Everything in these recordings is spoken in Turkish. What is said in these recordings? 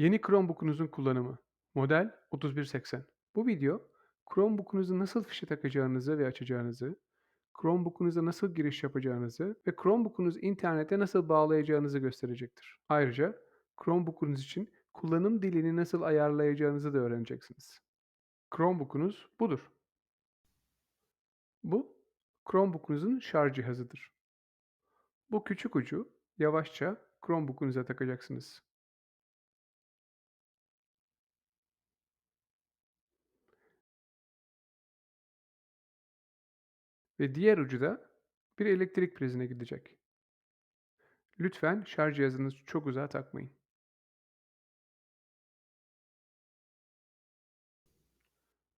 Yeni Chromebook'unuzun kullanımı. Model 3180. Bu video Chromebook'unuzu nasıl fişe takacağınızı ve açacağınızı, Chromebook'unuza nasıl giriş yapacağınızı ve Chromebook'unuzu internete nasıl bağlayacağınızı gösterecektir. Ayrıca Chromebook'unuz için kullanım dilini nasıl ayarlayacağınızı da öğreneceksiniz. Chromebook'unuz budur. Bu Chromebook'unuzun şarj cihazıdır. Bu küçük ucu yavaşça Chromebook'unuza takacaksınız. Ve diğer ucu da bir elektrik prizine gidecek. Lütfen şarj cihazınızı çok uzağa takmayın.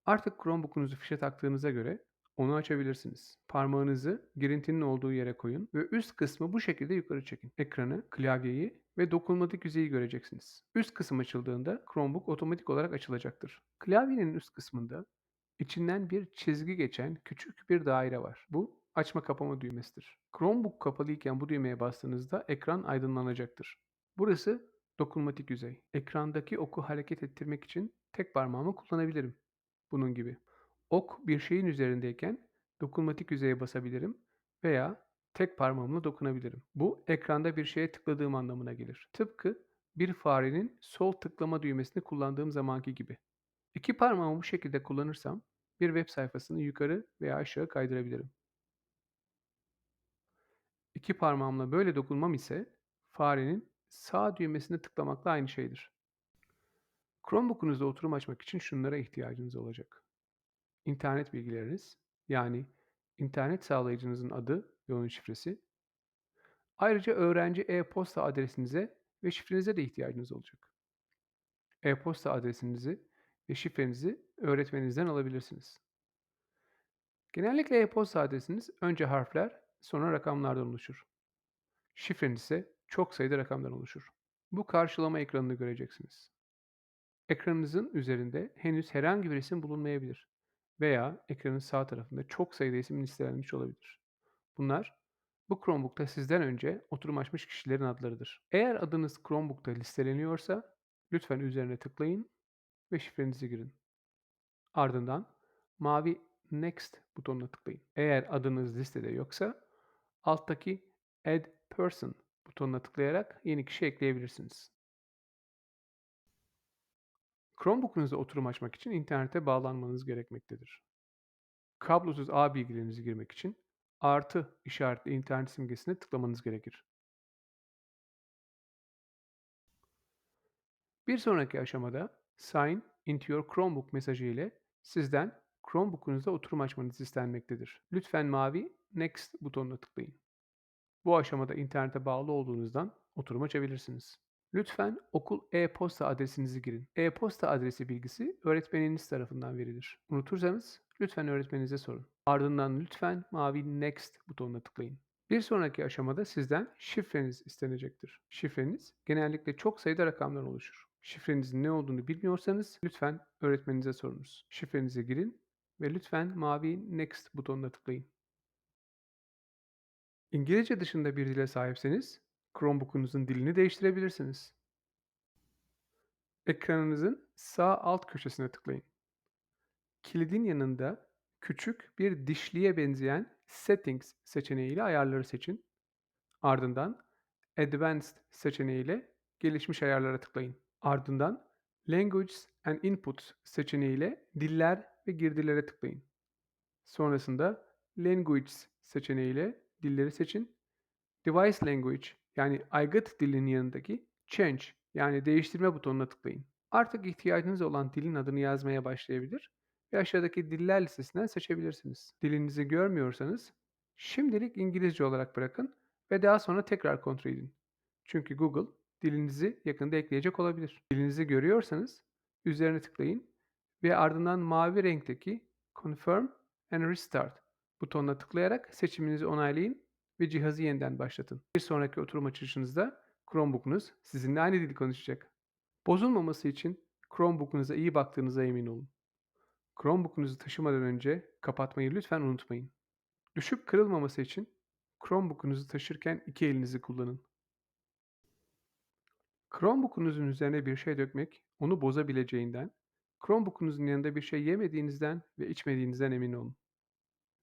Artık Chromebook'unuzu fişe taktığınıza göre onu açabilirsiniz. Parmağınızı girintinin olduğu yere koyun ve üst kısmı bu şekilde yukarı çekin. Ekranı, klavyeyi ve dokunmatik yüzeyi göreceksiniz. Üst kısım açıldığında Chromebook otomatik olarak açılacaktır. Klavyenin üst kısmında içinden bir çizgi geçen küçük bir daire var. Bu açma kapama düğmesidir. Chromebook kapalıyken bu düğmeye bastığınızda ekran aydınlanacaktır. Burası dokunmatik yüzey. Ekrandaki oku hareket ettirmek için tek parmağımı kullanabilirim. Bunun gibi. Ok bir şeyin üzerindeyken dokunmatik yüzeye basabilirim veya tek parmağımla dokunabilirim. Bu ekranda bir şeye tıkladığım anlamına gelir. Tıpkı bir farenin sol tıklama düğmesini kullandığım zamanki gibi. İki parmağımı bu şekilde kullanırsam bir web sayfasını yukarı veya aşağı kaydırabilirim. İki parmağımla böyle dokunmam ise farenin sağ düğmesine tıklamakla aynı şeydir. Chromebook'unuzda oturum açmak için şunlara ihtiyacınız olacak. İnternet bilgileriniz, yani internet sağlayıcınızın adı ve onun şifresi. Ayrıca öğrenci e-posta adresinize ve şifrenize de ihtiyacınız olacak. E-posta adresinizi ve şifrenizi öğretmeninizden alabilirsiniz. Genellikle e-posta adresiniz önce harfler, sonra rakamlardan oluşur. Şifreniz ise çok sayıda rakamdan oluşur. Bu karşılama ekranını göreceksiniz. Ekranınızın üzerinde henüz herhangi bir isim bulunmayabilir veya ekranın sağ tarafında çok sayıda isim listelenmiş olabilir. Bunlar bu Chromebook'ta sizden önce oturum açmış kişilerin adlarıdır. Eğer adınız Chromebook'ta listeleniyorsa lütfen üzerine tıklayın ve şifrenizi girin. Ardından mavi Next butonuna tıklayın. Eğer adınız listede yoksa alttaki Add Person butonuna tıklayarak yeni kişi ekleyebilirsiniz. Chromebook'unuzda oturum açmak için internete bağlanmanız gerekmektedir. Kablosuz ağ bilgilerinizi girmek için artı işaretli internet simgesine tıklamanız gerekir. Bir sonraki aşamada Sign into your Chromebook mesajı ile sizden Chromebook'unuzda oturum açmanız istenmektedir. Lütfen mavi Next butonuna tıklayın. Bu aşamada internete bağlı olduğunuzdan oturum açabilirsiniz. Lütfen okul e-posta adresinizi girin. E-posta adresi bilgisi öğretmeniniz tarafından verilir. Unutursanız lütfen öğretmeninize sorun. Ardından lütfen mavi Next butonuna tıklayın. Bir sonraki aşamada sizden şifreniz istenecektir. Şifreniz genellikle çok sayıda rakamdan oluşur. Şifrenizin ne olduğunu bilmiyorsanız lütfen öğretmeninize sorunuz. Şifrenizi girin ve lütfen mavi Next butonuna tıklayın. İngilizce dışında bir dile sahipseniz Chromebook'unuzun dilini değiştirebilirsiniz. Ekranınızın sağ alt köşesine tıklayın. Kilidin yanında küçük bir dişliye benzeyen Settings seçeneğiyle ayarları seçin. Ardından Advanced seçeneğiyle gelişmiş ayarlara tıklayın. Ardından Languages and Inputs seçeneğiyle diller ve girdilere tıklayın. Sonrasında Languages seçeneğiyle dilleri seçin. Device Language yani aygıt dilinin yanındaki Change yani değiştirme butonuna tıklayın. Artık ihtiyacınız olan dilin adını yazmaya başlayabilir ve aşağıdaki diller listesinden seçebilirsiniz. Dilinizi görmüyorsanız şimdilik İngilizce olarak bırakın ve daha sonra tekrar kontrol edin. Çünkü Google dilinizi yakında ekleyecek olabilir. Dilinizi görüyorsanız üzerine tıklayın ve ardından mavi renkteki Confirm and Restart butonuna tıklayarak seçiminizi onaylayın ve cihazı yeniden başlatın. Bir sonraki oturum açılışınızda Chromebook'unuz sizinle aynı dili konuşacak. Bozulmaması için Chromebook'unuza iyi baktığınıza emin olun. Chromebook'unuzu taşımadan önce kapatmayı lütfen unutmayın. Düşüp kırılmaması için Chromebook'unuzu taşırken iki elinizi kullanın. Chromebook'unuzun üzerine bir şey dökmek onu bozabileceğinden, Chromebook'unuzun yanında bir şey yemediğinizden ve içmediğinizden emin olun.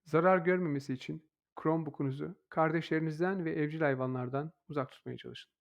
Zarar görmemesi için Chromebook'unuzu kardeşlerinizden ve evcil hayvanlardan uzak tutmaya çalışın.